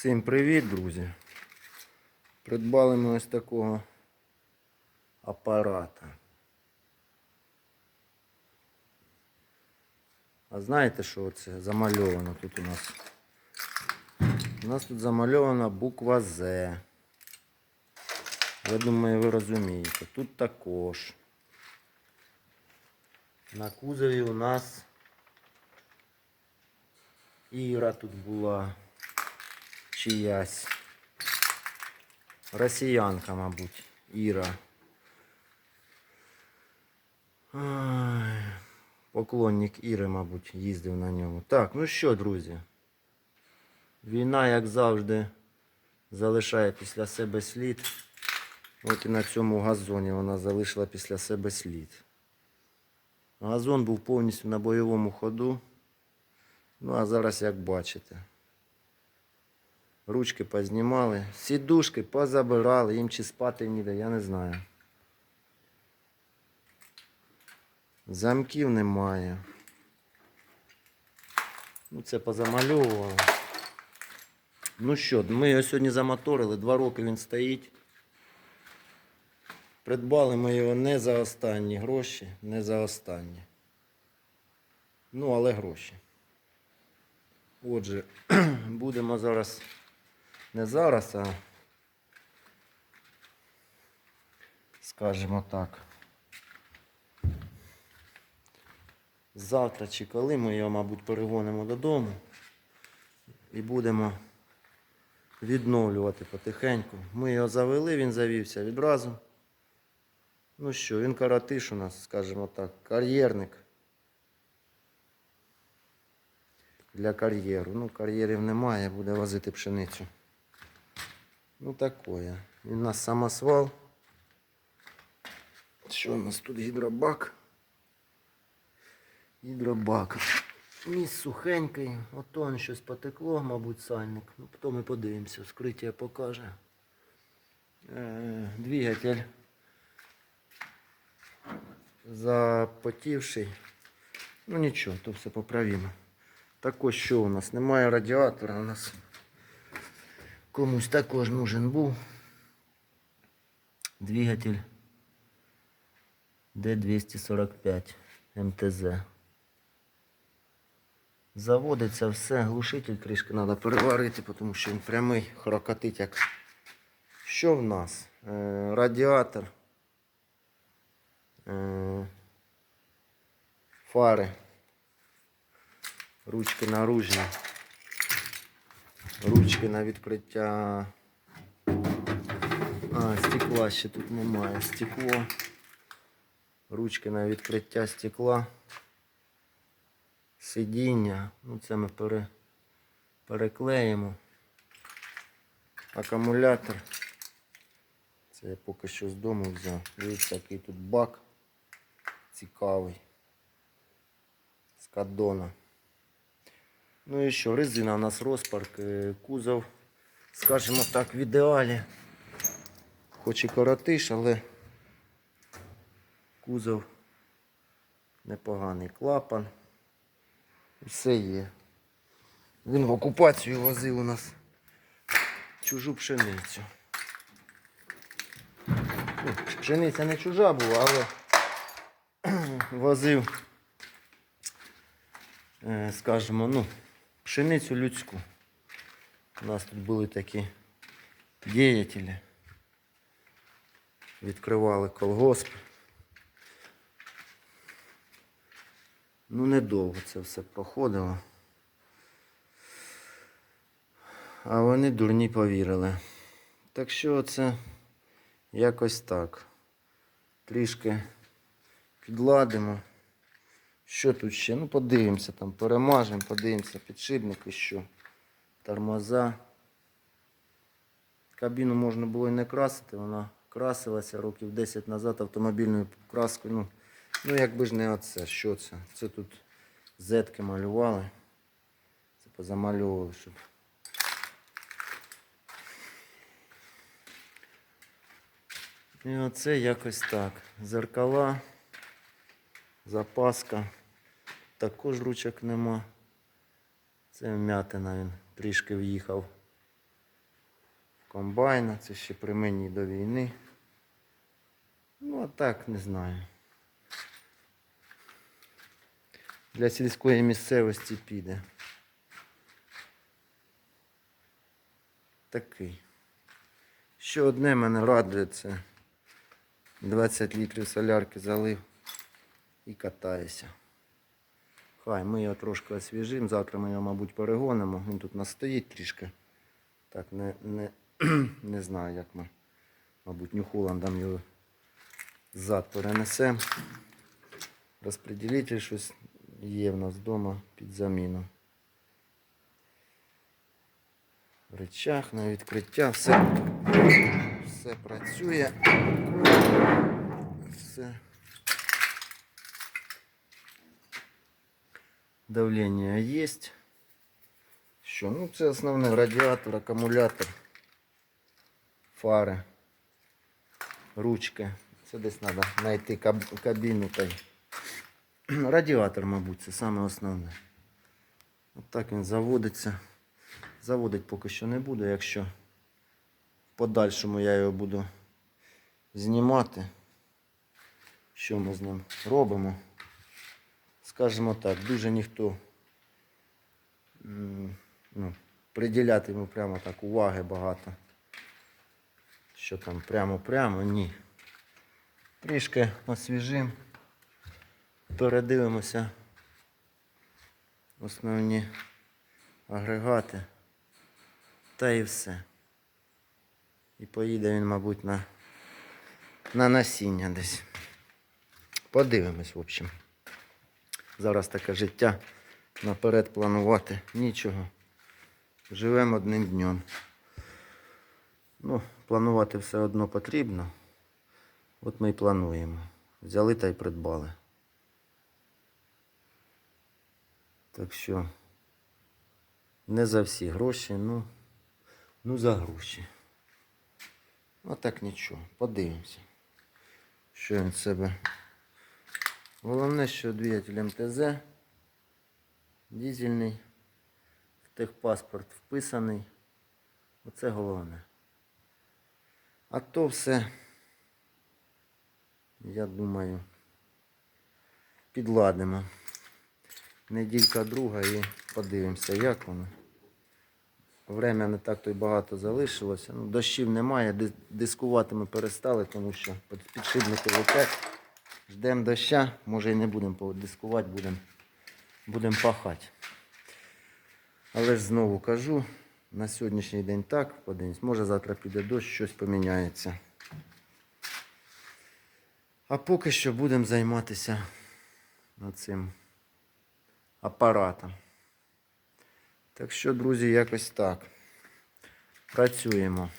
Всім привіт, друзі. Придбали ми ось такого апарата. А знаєте, що це замальовано тут у нас? У нас тут замальована буква З. Я думаю, ви розумієте. Тут також. На кузові у нас Іра тут була чиясь. Росіянка, мабуть, Іра. Ай, Поклонник Іри, мабуть, їздив на ньому. Так, ну що, друзі? Війна, як завжди, залишає після себе слід. От і на цьому газоні вона залишила після себе слід. Газон був повністю на бойовому ходу. Ну, а зараз, як бачите, ручки познімали, сідушки позабирали, їм чи спати ніде, я не знаю. Замків немає. Ну, це позамальовували. Ну що, ми його сьогодні замоторили, два роки він стоїть. Придбали ми його не за останні гроші, не за останні. Ну, але гроші. Отже, будемо зараз не зараз, а скажімо так. Завтра чи коли ми його, мабуть, перегонимо додому і будемо відновлювати потихеньку. Ми його завели, він завівся відразу. Ну що, він каратиш у нас, скажімо так, кар'єрник. Для кар'єру. Ну, кар'єрів немає, буде возити пшеницю. Ну такое. У нас самосвал. Що у нас тут гідробак? Гідробак. Міст сухенький, ото щось потекло, мабуть, сальник. Ну, потім ми подивимося, вскриття покаже. Е, двигатель запотівший. Ну нічого, то все поправимо. Також що у нас? Немає радіатора у нас. Комусь також нужен був. Двигатель D245 МТЗ. Заводиться все, глушитель трішки треба переварити, тому що він прямий, хрокотить як. Що в нас? Е, радіатор. Е, фари. Ручки наружні. Ручки на відкриття. А, стекла ще тут немає. Стекло. Ручки на відкриття стекла. Сидіння. Ну це ми пере, переклеїмо. Акумулятор. Це я поки що з дому взяв. Дивіться, який тут бак цікавий. З кадона. Ну і що, резина у нас розпарк, е, кузов, скажімо так, в ідеалі. Хоч і коротиш, але кузов непоганий клапан. Все є. Він в окупацію возив у нас чужу пшеницю. Ну, пшениця не чужа була, але возив, е, скажімо, ну, пшеницю людську. У нас тут були такі діятелі. Відкривали колгосп. Ну, недовго це все проходило. А вони дурні повірили. Так що це якось так. Трішки підладимо. Що тут ще? Ну, подивимося там, перемажемо, подивимося, підшипники, що. Тормоза. Кабіну можна було і не красити, вона красилася років 10 назад автомобільною краскою. Ну, ну якби ж не оце. Що це? Це тут зетки малювали. Це позамальовували, щоб. І оце якось так. Зеркала, запаска. Також ручок нема. Це вмятина він трішки в'їхав в комбайна, це ще при мені до війни. Ну, а так не знаю. Для сільської місцевості піде. Такий. Ще одне мене радує це 20 літрів солярки залив і катаюся. Хай ми його трошки освіжимо. Завтра ми його, мабуть, перегонимо. Він тут настоїть трішки. Так, не, не, не знаю, як ми, мабуть, Нью-Холландом його зад перенесемо. Розпреділитель щось є в нас вдома під заміну. Речах на відкриття, все, все працює. Все. Давлення є. Що? Ну, це основне радіатор, акумулятор, фари, ручки. Це десь треба знайти каб- кабіну та й. Радіатор, мабуть, це саме основне. От так він заводиться. Заводить поки що не буду, якщо в подальшому я його буду знімати. Що ми з ним робимо? Скажімо так, дуже ніхто ну, приділяти йому прямо так уваги багато. Що там прямо-прямо, ні. Трішки освіжим, передивимося основні агрегати. Та і все. І поїде він, мабуть, на, на насіння десь. Подивимось, в общем. Зараз таке життя. Наперед планувати нічого. Живемо одним днем. Ну, планувати все одно потрібно. От ми і плануємо. Взяли та й придбали. Так що не за всі гроші, ну, ну за гроші. А так нічого. Подивимося. Що він себе. Головне, що двигатель МТЗ дизельний, в техпаспорт вписаний. Оце головне. А то все, я думаю, підладимо. Неділька друга і подивимося, як воно. Время не так то й багато залишилося. Ну, дощів немає, дискувати ми перестали, тому що під- підшипники летять. Ждемо доща, може і не будемо дискувати, будемо будем пахати. Але ж знову кажу, на сьогоднішній день так, подивимось, може завтра піде дощ, щось поміняється. А поки що будемо займатися цим апаратом. Так що, друзі, якось так. Працюємо.